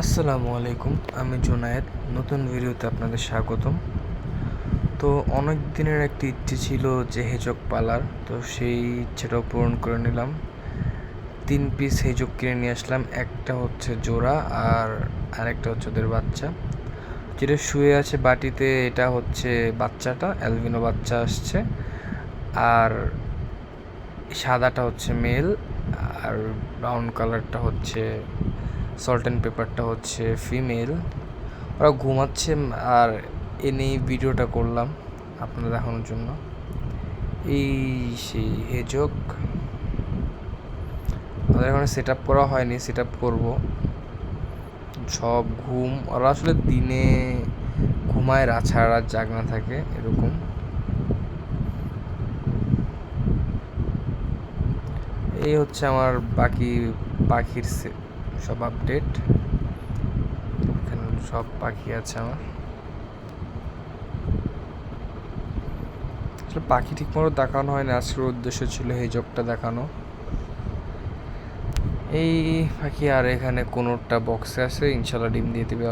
আসসালামু আলাইকুম, আমি জুনায়েদ। নতুন ভিডিওতে আপনাদের স্বাগতম। তো অনেক দিনের একটি ইচ্ছে ছিল যে হেজক পালার, তো সেই ইচ্ছেটাও পূরণ করে নিলাম। তিন পিস হেজক কিনে নিয়ে আসলাম, একটা হচ্ছে জোড়া আর আরেকটা হচ্ছে ওদের বাচ্চা। যেটা শুয়ে আছে বাটিতে, এটা হচ্ছে বাচ্চাটা, অ্যালবিনো বাচ্চা আসছে। আর সাদাটা হচ্ছে মেল, আর ব্রাউন কালারটা হচ্ছে সল্ট অ্যান্ড পেপারটা হচ্ছে ফিমেল ওরা ঘুমাচ্ছে আর এ নিয়ে ভিডিওটা করলাম আপনারা দেখানোর জন্য। এই সেই হেজক। আমাদের এখানে সেট আপ করা হয়নি সেট আপ করব। সব ঘুম, ওরা আসলে দিনে ঘুমায় রাত সারা রাত জাগনা থাকে, এরকম। এই হচ্ছে আমার বাকি পাখির সে- সব আপডেট এখানে সব পাখি আছে আমার। আসলে পাখি ঠিকমতো দেখানো হয় না আজকের উদ্দেশ্য ছিল এই হেজকটা দেখানো। এই পাখি আর এখানে কোনোটা বক্সে আছে, ইনশাল্লাহ ডিম দিয়ে দিবে